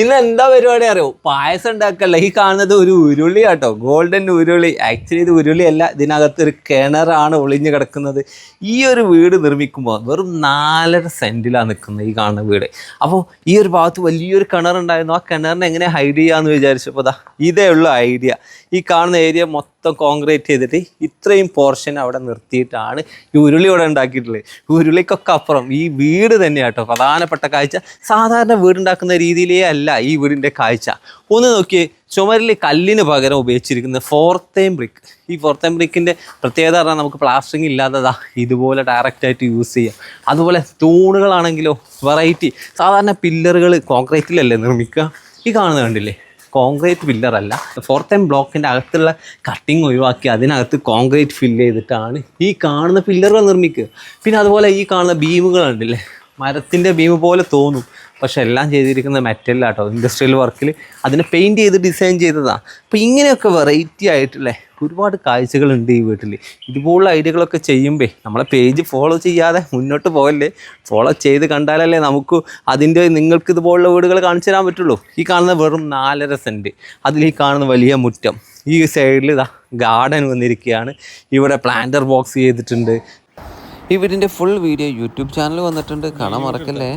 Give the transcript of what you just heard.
ഇന്ന് എന്താ പരിപാടി അറിയോ? പായസം ഉണ്ടാക്കല്ല. ഈ കാണുന്നത് ഒരു ഉരുളി കേട്ടോ ഗോൾഡൻ ഉരുളി. ആക്ച്വലി ഇത് ഉരുളിയല്ല ഇതിനകത്ത് ഒരു കിണറാണ് ഒളിഞ്ഞു കിടക്കുന്നത്. ഈ ഒരു വീട് നിർമ്മിക്കുമ്പോൾ വെറും നാലര സെന്റിലാണ് നിൽക്കുന്നത് ഈ കാണുന്ന വീട്. അപ്പോൾ ഈ ഒരു ഭാഗത്ത് വലിയൊരു കിണറുണ്ടായിരുന്നു. ആ കിണറിനെ എങ്ങനെ ഹൈഡ് ചെയ്യാന്ന് വിചാരിച്ചപ്പോൾ ഇതേ ഉള്ളൂ ഐഡിയ ഈ കാണുന്ന ഏരിയ മൊത്തം കോൺക്രീറ്റ് ചെയ്തിട്ട് ഇത്രയും പോർഷൻ അവിടെ നിർത്തിയിട്ടാണ് ഈ ഉരുളി ഇവിടെ ഉണ്ടാക്കിയിട്ടുള്ളത്. ഉരുളിക്കൊക്കെ അപ്പുറം ഈ വീട് തന്നെയാട്ടോ. പ്രധാനപ്പെട്ട കാഴ്ച. സാധാരണ വീടുണ്ടാക്കുന്ന രീതിയിലേ അല്ല ഈ വീടിന്റെ കാഴ്ച. ഒന്ന് നോക്കിയേ ചുമരിൽ കല്ലിന് പകരം ഉപയോഗിച്ചിരിക്കുന്ന ഫോർത്തേം ബ്രിക്ക് ഈ ഫോർത്തേം ബ്രിക്കിന്റെ പ്രത്യേകത പറഞ്ഞാൽ നമുക്ക് പ്ലാസ്റ്ററിങ് ഇല്ലാത്തതാ. ഇതുപോലെ ഡയറക്റ്റായിട്ട് യൂസ് ചെയ്യാം. അതുപോലെ തൂണുകളാണെങ്കിലോ വെറൈറ്റി സാധാരണ പില്ലറുകൾ കോൺക്രീറ്റിലല്ലേ നിർമ്മിക്കുക? ഈ കാണുന്നത് കണ്ടില്ലേ? കോൺക്രീറ്റ് ഫില്ലർ അല്ല. ഫോർത്ത് എം ബ്ലോക്കിന്റെ അകത്തുള്ള കട്ടിങ് ഒഴിവാക്കി അതിനകത്ത് കോൺക്രീറ്റ് ഫില്ല് ചെയ്തിട്ടാണ് ഈ കാണുന്ന പില്ലറുകൾ നിർമ്മിക്കുക. പിന്നെ അതുപോലെ ഈ കാണുന്ന ബീമുകൾ ഉണ്ടല്ലേ മരത്തിന്റെ ബീം പോലെ തോന്നും. പക്ഷെ എല്ലാം ചെയ്തിരിക്കുന്ന മെറ്റലിലാട്ടോ ഇൻഡസ്ട്രിയൽ വർക്കിൽ അതിനെ പെയിന്റ് ചെയ്ത് ഡിസൈൻ ചെയ്തതാണ് അപ്പോൾ ഇങ്ങനെയൊക്കെ വെറൈറ്റി ആയിട്ടുള്ളേ ഒരുപാട് കാഴ്ചകളുണ്ട് ഈ വീട്ടിൽ ഇതുപോലുള്ള ഐഡിയകളൊക്കെ ചെയ്യുമ്പോൾ നമ്മളെ പേജ് ഫോളോ ചെയ്യാതെ മുന്നോട്ട് പോകല്ലേ? ഫോളോ ചെയ്ത് കണ്ടാലല്ലേ നമുക്ക് അതിന്റെ നിങ്ങൾക്ക് ഇതുപോലുള്ള വീടുകൾ കാണിച്ചു തരാൻ പറ്റുള്ളൂ. ഈ കാണുന്ന വെറും നാലര സെന്റ് അതിൽ ഈ കാണുന്ന വലിയ മുറ്റം. ഈ സൈഡിൽ ഇതാ ഗാർഡൻ വന്നിരിക്കുകയാണ്. ഇവിടെ പ്ലാന്റർ ബോക്സ് ചെയ്തിട്ടുണ്ട്. ഈ വീടിന്റെ ഫുൾ വീഡിയോ യൂട്യൂബ് ചാനൽ വന്നിട്ടുണ്ട്. കാണാൻ മറക്കല്ലേ?